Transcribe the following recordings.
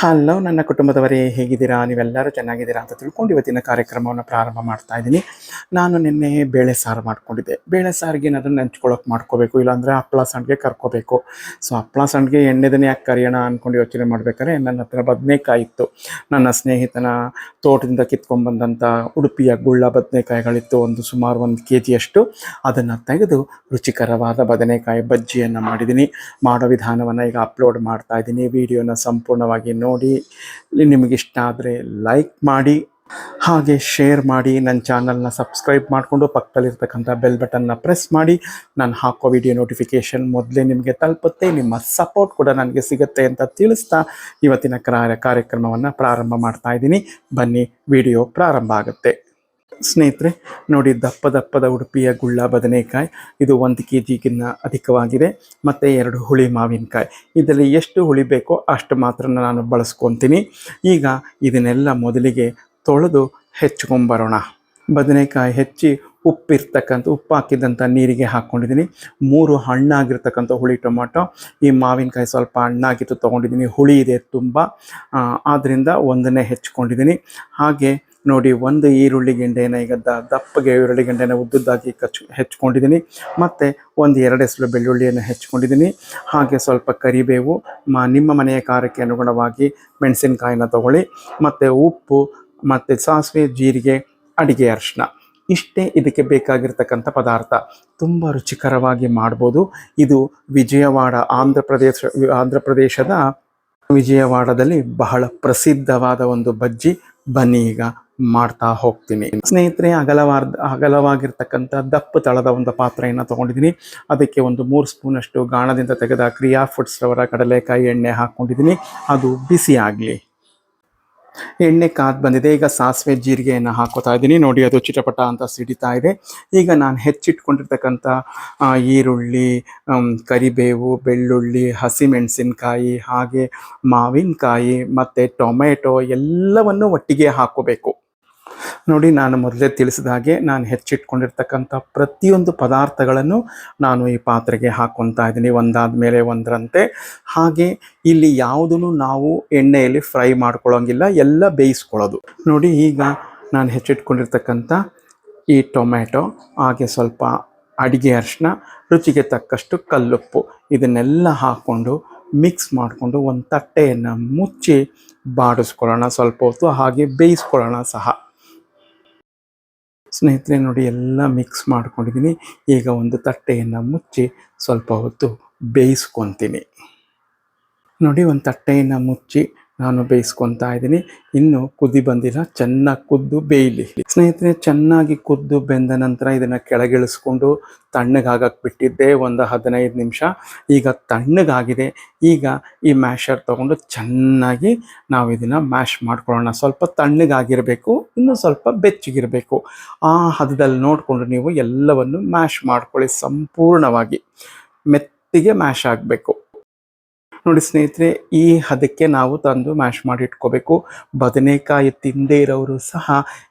Hello ನನ್ನ ಕುಟುಂಬದವರೇ, ಹೇಗಿದ್ದೀರಾ? ನೀವೆಲ್ಲರೂ ಚೆನ್ನಾಗಿದ್ದೀರಾ ಅಂತ ತಿಳ್ಕೊಂಡು ಇವತ್ತಿನ ಕಾರ್ಯಕ್ರಮವನ್ನು ಪ್ರಾರಂಭ ಮಾಡ್ತಾ ಇದ್ದೀನಿ. ನಾನು ನಿನ್ನೆ ಬೇಳೆ ಸಾರು ಮಾಡ್ಕೊಂಡಿದ್ದೆ. ಬೇಳೆ ಸಾರಿಗೆ ಏನಾದರೂ ನೆಂಚ್ಕೊಳ್ಳೋಕೆ ಮಾಡ್ಕೋಬೇಕು, ಇಲ್ಲಾಂದರೆ ಹಪ್ಪಳ ಸಂಡಿಗೆ ಕರ್ಕೋಬೇಕು. ಸೊ ಹಪ್ಪಳ ಸಂಡಿಗೆ ಎಣ್ಣೆದನ್ನೇ ಯಾಕೆ ಕರಿಯೋಣ ಅಂದ್ಕೊಂಡು ಯೋಚನೆ ಮಾಡ್ಬೇಕಾದ್ರೆ, ನನ್ನ ಹತ್ರ ಬದನೆಕಾಯಿ ಇತ್ತು. ನನ್ನ ಸ್ನೇಹಿತನ ತೋಟದಿಂದ ಕಿತ್ಕೊಂಡ್ಬಂದಂಥ ಉಡುಪಿಯ ಗುಳ್ಳ ಬದನೆಕಾಯಿಗಳಿತ್ತು, ಒಂದು ಸುಮಾರು ಒಂದು ಕೆ ಜಿಯಷ್ಟು ಅದನ್ನು ತೆಗೆದು ರುಚಿಕರವಾದ ಬದನೆಕಾಯಿ ಬಜ್ಜಿಯನ್ನು ಮಾಡಿದ್ದೀನಿ. ಮಾಡೋ ವಿಧಾನವನ್ನು ಈಗ ಅಪ್ಲೋಡ್ ಮಾಡ್ತಾ ಇದ್ದೀನಿ. ವಿಡಿಯೋನ ಸಂಪೂರ್ಣವಾಗಿ ನೋಡಿ ನಿಮಗಿಷ್ಟ ಆದರೆ ಲೈಕ್ ಮಾಡಿ, ಹಾಗೆ ಶೇರ್ ಮಾಡಿ ನನ್ನ ಚಾನಲ್ನ ಸಬ್ಸ್ಕ್ರೈಬ್ ಮಾಡಿಕೊಂಡು ಪಕ್ಕದಲ್ಲಿರ್ತಕ್ಕಂಥ ಬೆಲ್ ಬಟನ್ನ ಪ್ರೆಸ್ ಮಾಡಿ. ನಾನು ಹಾಕೋ ವಿಡಿಯೋ ನೋಟಿಫಿಕೇಷನ್ ಮೊದಲೇ ನಿಮಗೆ ತಲುಪುತ್ತೆ. ನಿಮ್ಮ ಸಪೋರ್ಟ್ ಕೂಡ ನನಗೆ ಸಿಗುತ್ತೆ ಅಂತ ತಿಳಿಸ್ತಾ ಇವತ್ತಿನ ಕಾರ್ಯ ಕಾರ್ಯಕ್ರಮವನ್ನು ಪ್ರಾರಂಭ ಮಾಡ್ತಾ ಇದ್ದೀನಿ. ಬನ್ನಿ ವಿಡಿಯೋ ಪ್ರಾರಂಭ ಆಗುತ್ತೆ. ಸ್ನೇಹಿತರೆ, ನೋಡಿ ದಪ್ಪ ದಪ್ಪದ ಉಡುಪಿಯ ಗುಳ್ಳ ಬದನೆಕಾಯಿ. ಇದು ಒಂದು ಕೆ ಜಿಗಿನ್ನ ಅಧಿಕವಾಗಿದೆ. ಮತ್ತು ಎರಡು ಹುಳಿ ಮಾವಿನಕಾಯಿ. ಇದರಲ್ಲಿ ಎಷ್ಟು ಹುಳಿ ಬೇಕೋ ಅಷ್ಟು ಮಾತ್ರ ನಾನು ಬಳಸ್ಕೊತೀನಿ. ಈಗ ಇದನ್ನೆಲ್ಲ ಮೊದಲಿಗೆ ತೊಳೆದು ಹೆಚ್ಕೊಂಬರೋಣ ಬದನೆಕಾಯಿ ಹೆಚ್ಚಿ ಉಪ್ಪಿರ್ತಕ್ಕಂಥ ಉಪ್ಪು ಹಾಕಿದಂಥ ನೀರಿಗೆ ಹಾಕ್ಕೊಂಡಿದ್ದೀನಿ. ಮೂರು ಹಣ್ಣಾಗಿರ್ತಕ್ಕಂಥ ಹುಳಿ ಟೊಮಾಟೊ. ಈ ಮಾವಿನಕಾಯಿ ಸ್ವಲ್ಪ ಹಣ್ಣಾಗಿತ್ತು ತೊಗೊಂಡಿದ್ದೀನಿ. ಹುಳಿ ಇದೆ ತುಂಬ. ಆದ್ದರಿಂದ ಒಂದನ್ನೇ ಹೆಚ್ಕೊಂಡಿದ್ದೀನಿ. ಹಾಗೆ ನೋಡಿ, ಒಂದು ಈರುಳ್ಳಿ ಗೆಂಡೆನ ಈಗ ದಪ್ಪಗೆ ಈರುಳ್ಳಿ ಗೆಂಡೆನ ಉದ್ದುದ್ದಾಗಿ ಕಚ್ಚು ಹೆಚ್ಚಿಕೊಂಡಿದ್ದೀನಿ ಮತ್ತು ಒಂದು ಎರಡು ಎಸಳು ಬೆಳ್ಳುಳ್ಳಿಯನ್ನು ಹೆಚ್ಕೊಂಡಿದ್ದೀನಿ ಹಾಗೆ ಸ್ವಲ್ಪ ಕರಿಬೇವು, ಮ, ನಿಮ್ಮ ಮನೆಯ ಖಾರಕ್ಕೆ ಅನುಗುಣವಾಗಿ ಮೆಣಸಿನಕಾಯಿನ ತಗೊಳ್ಳಿ. ಮತ್ತು ಉಪ್ಪು, ಮತ್ತು ಸಾಸಿವೆ, ಜೀರಿಗೆ, ಅಡಿಗೆ ಅರಿಶಿನ ಇಷ್ಟೇ ಇದಕ್ಕೆ ಬೇಕಾಗಿರ್ತಕ್ಕಂಥ ಪದಾರ್ಥ. ತುಂಬ ರುಚಿಕರವಾಗಿ ಮಾಡ್ಬೋದು. ಇದು ವಿಜಯವಾಡ, ಆಂಧ್ರ ಪ್ರದೇಶ, ಆಂಧ್ರ ಪ್ರದೇಶದ ವಿಜಯವಾಡದಲ್ಲಿ ಬಹಳ ಪ್ರಸಿದ್ಧವಾದ ಒಂದು ಬಜ್ಜಿ. ಬನ್ನಿ ಈಗ ಮಾಡ್ತಾ ಹೋಗ್ತೀನಿ. ಸ್ನೇಹಿತರೆ ಅಗಲವಾದ ಅಗಲವಾಗಿರ್ತಕ್ಕಂಥ ದಪ್ಪ ತಳದ ಒಂದು ಪಾತ್ರೆಯನ್ನು ತೊಗೊಂಡಿದ್ದೀನಿ. ಅದಕ್ಕೆ ಒಂದು ಮೂರು ಸ್ಪೂನಷ್ಟು ಗಾಣದಿಂದ ತೆಗೆದ ಕ್ರಿಯಾ ಫುಡ್ಸ್ ರವರ ಕಡಲೆಕಾಯಿ ಎಣ್ಣೆ ಹಾಕ್ಕೊಂಡಿದ್ದೀನಿ. ಅದು ಬಿಸಿ ಆಗಲಿ. ಎಣ್ಣೆ ಕಾದ್ ಬಂದಿದೆ. ಈಗ ಸಾಸಿವೆ ಜೀರಿಗೆಯನ್ನು ಹಾಕೋತಾ ಇದ್ದೀನಿ. ನೋಡಿ, ಅದು ಚಿಟಪಟ ಅಂತ ಸಿಡಿತಾ ಇದೆ. ಈಗ ನಾನು ಹೆಚ್ಚಿಟ್ಕೊಂಡಿರ್ತಕ್ಕಂಥ ಈರುಳ್ಳಿ ಕರಿಬೇವು, ಬೆಳ್ಳುಳ್ಳಿ, ಹಸಿಮೆಣಸಿನಕಾಯಿ, ಹಾಗೆ ಮಾವಿನಕಾಯಿ, ಮತ್ತು ಟೊಮೆಟೊ ಎಲ್ಲವನ್ನು ಒಟ್ಟಿಗೆ ಹಾಕೋಬೇಕು. ನೋಡಿ ನಾನು ಮೊದಲೇ ತಿಳಿಸಿದ ಹಾಗೆ ನಾನು ಹೆಚ್ಚಿಟ್ಕೊಂಡಿರ್ತಕ್ಕಂಥ ಪ್ರತಿಯೊಂದು ಪದಾರ್ಥಗಳನ್ನು ನಾನು ಈ ಪಾತ್ರೆಗೆ ಹಾಕ್ಕೊತಾ ಇದ್ದೀನಿ. ಒಂದಾದ ಮೇಲೆ ಒಂದರಂತೆ. ಹಾಗೆ ಇಲ್ಲಿ ಯಾವುದನ್ನು ನಾವು ಎಣ್ಣೆಯಲ್ಲಿ ಫ್ರೈ ಮಾಡ್ಕೊಳ್ಳೋಂಗಿಲ್ಲ, ಎಲ್ಲ ಬೇಯಿಸ್ಕೊಳ್ಳೋದು. ನೋಡಿ ಈಗ ನಾನು ಹೆಚ್ಚಿಟ್ಕೊಂಡಿರ್ತಕ್ಕಂಥ ಈ ಟೊಮೆಟೊ ಹಾಗೆ ಸ್ವಲ್ಪ ಅಡಿಗೆ ಅರಿಶಿನ ರುಚಿಗೆ ತಕ್ಕಷ್ಟು ಕಲ್ಲುಪ್ಪು ಇದನ್ನೆಲ್ಲ ಹಾಕ್ಕೊಂಡು ಮಿಕ್ಸ್ ಮಾಡಿಕೊಂಡು ಒಂದು ತಟ್ಟೆಯನ್ನು ಮುಚ್ಚಿ ಬಾಡಿಸ್ಕೊಳ್ಳೋಣ. ಸ್ವಲ್ಪ ಹೊತ್ತು ಹಾಗೆ ಬೇಯಿಸ್ಕೊಳ್ಳೋಣ ಸಹ. ಸ್ನೇಹಿತರೆ, ನೋಡಿ ಎಲ್ಲ ಮಿಕ್ಸ್ ಮಾಡ್ಕೊಂಡಿದ್ದೀನಿ. ಈಗ ಒಂದು ತಟ್ಟೆಯನ್ನು ಮುಚ್ಚಿ ಸ್ವಲ್ಪ ಹೊತ್ತು ಬೇಯಿಸ್ಕೊತೀನಿ. ನೋಡಿ, ಒಂದು ತಟ್ಟೆಯನ್ನು ಮುಚ್ಚಿ ನಾನು ಬೇಯಿಸ್ಕೊತಾ ಇದ್ದೀನಿ. ಇನ್ನು ಕುದಿ ಬಂದಿಲ್ಲ, ಚೆನ್ನಾಗಿ ಕುದ್ದು ಬೇಯಲಿ. ಸ್ನೇಹಿತರೆ, ಚೆನ್ನಾಗಿ ಕುದ್ದು ಬೆಂದ ನಂತರ ಇದನ್ನು ಕೆಳಗಿಳಿಸ್ಕೊಂಡು ತಣ್ಣಗಾಗಕ್ಕೆ ಬಿಟ್ಟಿದ್ದೆ ಒಂದು ಹದಿನೈದು ನಿಮಿಷ. ಈಗ ತಣ್ಣಗಾಗಿದೆ ಈಗ ಈ ಮ್ಯಾಶರ್ ತೊಗೊಂಡು ಚೆನ್ನಾಗಿ ನಾವು ಇದನ್ನು ಮ್ಯಾಶ್ ಮಾಡ್ಕೊಳ್ಳೋಣ. ಸ್ವಲ್ಪ ತಣ್ಣಗಾಗಿರಬೇಕು ಇನ್ನು ಸ್ವಲ್ಪ ಬೆಚ್ಚಗಿರಬೇಕು. ಆ ಹದದಲ್ಲಿ ನೋಡಿಕೊಂಡು ನೀವು ಎಲ್ಲವನ್ನು ಮ್ಯಾಶ್ ಮಾಡ್ಕೊಳ್ಳಿ ಸಂಪೂರ್ಣವಾಗಿ. ಮೆತ್ತಿಗೆ ಮ್ಯಾಶ್ ಆಗಬೇಕು. ನೋಡಿ ಸ್ನೇಹಿತರೆ, ಈ ಹದಕ್ಕೆ ನಾವು ತಂದು ಮ್ಯಾಶ್ ಮಾಡಿ ಇಟ್ಕೋಬೇಕು ಬದನೆಕಾಯಿ ತಿಂದೇ ಇರೋರು ಸಹ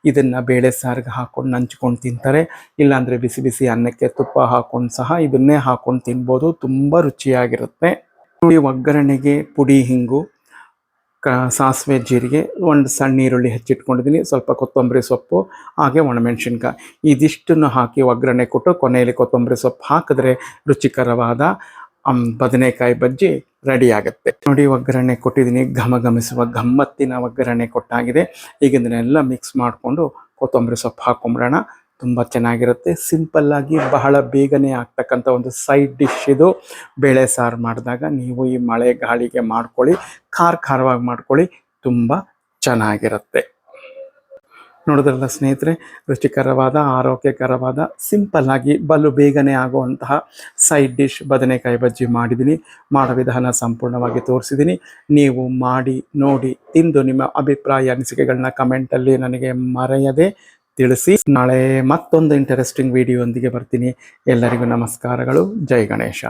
ಇದನ್ನು ಬೇಳೆ ಸಾರಿಗೆ ಹಾಕೊಂಡು ನಂಚ್ಕೊಂಡು ತಿಂತಾರೆ. ಇಲ್ಲಾಂದರೆ ಬಿಸಿ ಬಿಸಿ ಅನ್ನಕ್ಕೆ ತುಪ್ಪ ಹಾಕೊಂಡು ಸಹ ಇದನ್ನೇ ಹಾಕೊಂಡು ತಿನ್ಬೋದು. ತುಂಬ ರುಚಿಯಾಗಿರುತ್ತೆ. ನೋಡಿ ಒಗ್ಗರಣೆಗೆ ಪುಡಿ, ಹಿಂಗು, ಕ, ಸಾಸಿವೆ, ಜೀರಿಗೆ, ಒಂದು ಸಣ್ಣ ಈರುಳ್ಳಿ ಹೆಚ್ಚಿಟ್ಕೊಂಡಿದ್ದೀನಿ. ಸ್ವಲ್ಪ ಕೊತ್ತಂಬರಿ ಸೊಪ್ಪು, ಹಾಗೆ ಒಣಮೆಣಸಿನ್ಕಾಯಿ. ಇದಿಷ್ಟನ್ನು ಹಾಕಿ ಒಗ್ಗರಣೆ ಕೊಟ್ಟು ಕೊನೆಯಲ್ಲಿ ಕೊತ್ತಂಬರಿ ಸೊಪ್ಪು ಹಾಕಿದ್ರೆ ರುಚಿಕರವಾದ ಬದನೆಕಾಯಿ ಬಜ್ಜಿ ರೆಡಿ ಆಗುತ್ತೆ. ನೋಡಿ ಒಗ್ಗರಣೆ ಕೊಟ್ಟಿದ್ದೀನಿ, ಘಮ ಘಮಿಸುವ ಗಮ್ಮತ್ತಿನ ಒಗ್ಗರಣೆ ಕೊಟ್ಟಾಗಿದೆ. ಈಗ ಇದನ್ನೆಲ್ಲ ಮಿಕ್ಸ್ ಮಾಡಿಕೊಂಡು ಕೊತ್ತಂಬರಿ ಸೊಪ್ಪು ಹಾಕೊಂಬಿಡೋಣ. ತುಂಬ ಚೆನ್ನಾಗಿರುತ್ತೆ. ಸಿಂಪಲ್ಲಾಗಿ ಬಹಳ ಬೇಗನೆ ಆಗ್ತಕ್ಕಂಥ ಒಂದು ಸೈಡ್ ಡಿಶ್ ಇದು. ಬೇಳೆ ಸಾರು ಮಾಡಿದಾಗ ನೀವು ಈ ಮಳೆ ಗಾಳಿಗೆ ಮಾಡ್ಕೊಳ್ಳಿ, ಖಾರ ಖಾರವಾಗಿ ಮಾಡ್ಕೊಳ್ಳಿ, ತುಂಬ ಚೆನ್ನಾಗಿರುತ್ತೆ. ನೋಡಿದ್ರಲ್ಲ ಸ್ನೇಹಿತರೆ, ರುಚಿಕರವಾದ, ಆರೋಗ್ಯಕರವಾದ ಸಿಂಪಲ್ಲಾಗಿ ಬಲು ಬೇಗನೆ ಆಗುವಂತಹ ಸೈಡ್ ಡಿಶ್ ಬದನೆಕಾಯಿ ಬಜ್ಜಿ ಮಾಡಿದ್ದೀನಿ. ಮಾಡೋ ವಿಧಾನ ಸಂಪೂರ್ಣವಾಗಿ ತೋರಿಸಿದ್ದೀನಿ. ನೀವು ಮಾಡಿ, ನೋಡಿ, ತಿಂದು ನಿಮ್ಮ ಅಭಿಪ್ರಾಯ, ಅನಿಸಿಕೆಗಳನ್ನ ಕಮೆಂಟಲ್ಲಿ ನನಗೆ ಮರೆಯದೆ ತಿಳಿಸಿ. ನಾಳೆ ಮತ್ತೊಂದು ಇಂಟರೆಸ್ಟಿಂಗ್ ವಿಡಿಯೋ ಒಂದಿಗೆ ಬರ್ತೀನಿ. ಎಲ್ಲರಿಗೂ ನಮಸ್ಕಾರಗಳು. ಜೈ ಗಣೇಶ.